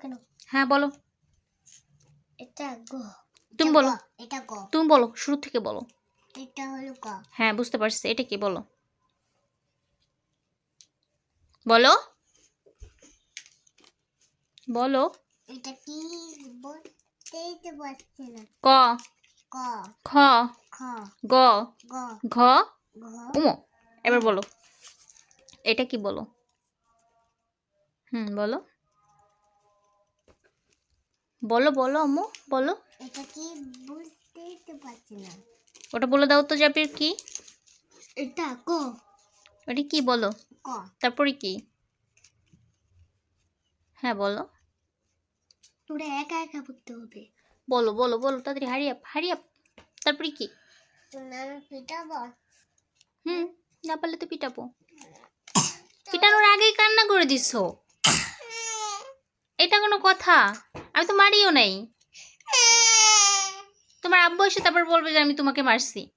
কেন? হ্যাঁ বলো। এটা গ। তুমি বলো। এটা গ। তুমি বলো শুরু থেকে বলো। এটা হলো গ। হ্যাঁ বুঝতে পারছি। এটা কি বলো। বলো। বলো। এটা কি বলতেই তো পারছি না। ক। ক। খ। খ। গ। গ। ঘ। ঘ। উমো। এবার বলো। এটা কি বলো। হুম বলো। বলো বলো আম্মু বলো। এটা কি বুঝতেই পারছি না। ওটা বলে দাও তো জাবির কি। এটা ক? ওটা কি বলো। ক। তারপরে কি? হ্যাঁ বলো। তোরা একা একা পড়তে হবে। বলো বলো বলো তাড়াতাড়ি হারিয়াপ হারিয়াপ তারপরে কি? পিটাবো? হুম না পারলে তো পিটাবো। পিটানোর আগেই কান্না করে দিছো। এটা কোনো কথা। আমি তো মারিও নাই। তোমার আব্বু এসে তারপর বলবে যে আমি তোমাকে মারছি।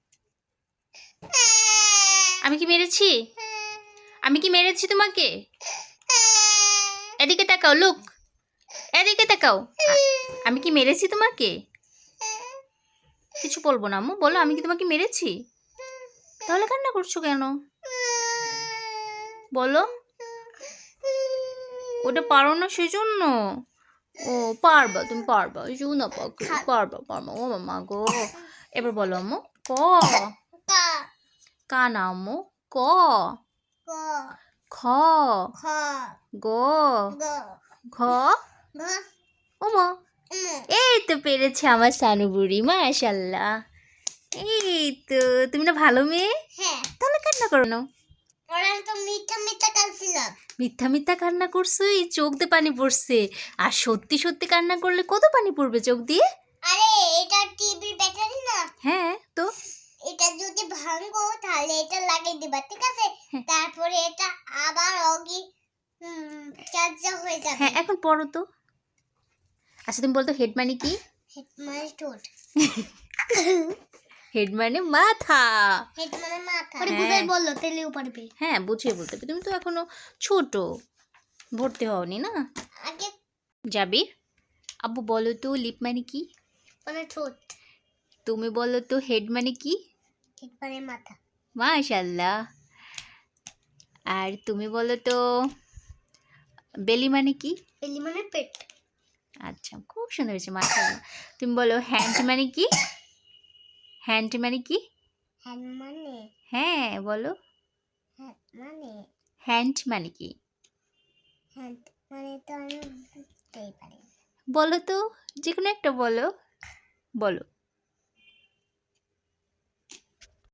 আমি কি মেরেছি? আমি কি মেরেছি তোমাকে? এদিকে তাকাও, লুক। এদিকে তাকাও। আমি কি মেরেছি তোমাকে? কিছু বলব না, আম্মু। বলো, আমি কি তোমাকে মেরেছি? তাহলে কান্না করছ কেন? বলো। ওটা পারো না সেই জন্য ও পারবা তুমি পারবা না পাকে পারবা পারবা ও মামা গো। এবার বলো আম্মু ক? ক। না আম্মু ক? খ? গ? ঘ? ওমা এই তো পেরেছে আমার সানু বুড়ি মাশাল্লাহ। এই তো তুমি না ভালো মেয়ে? হ্যাঁ। তাহলে কান্না করো না। তো মিথ্যা কাঁদছিলাম মিথ্যা মিথ্যা কান্না করছ এই চোখ দিয়ে পানি পড়ছে। আর সত্যি সত্যি কান্না করলে কত পানি পড়বে চোখ দিয়ে? আরে এটা টিভির ব্যাটারি না? হ্যাঁ তো? এটা যদি ভাঙো তাহলে এটা লাগিয়ে দিবা ঠিক আছে? হ্যাঁ। তারপরে এটা আবার অগি চার্জার হয়ে যাবে। হ্যাঁ এখন পড়ো তো। আচ্ছা তুমি বলতো হেড মানে কি? হেড মানে ঠোঁট। হেড মানে মাথা। হেড মানে মাথা। ওরে বুঝাই বলল তেলেও পারবে হ্যাঁ বুঝিয়ে বলতে তুমি তো এখনও ছোট। ভর্তি হওনি না? আগে জাবির আব্বু বলো তো লিপ মানে কি? মানে ঠোঁট। তুমি বলো তো হেড মানে কি? হেড মানে মাথা। মাশাল্লাহ আর তুমি বলো তো বেলি মানে কি? এলি মানে পেট। আচ্ছা খুব সুন্দর হয়েছে মাথা তুমি বলো হ্যান্ড মানে কি? হ্যান্ড মানে কি? হ্যান্ড মানে। হ্যাঁ বলো। হ্যাঁ মানে। হ্যান্ড মানে কি? হ্যান্ড মানে তো আমি বুঝতেই পারি বলো তো যে কোনো একটা বলো। বলো।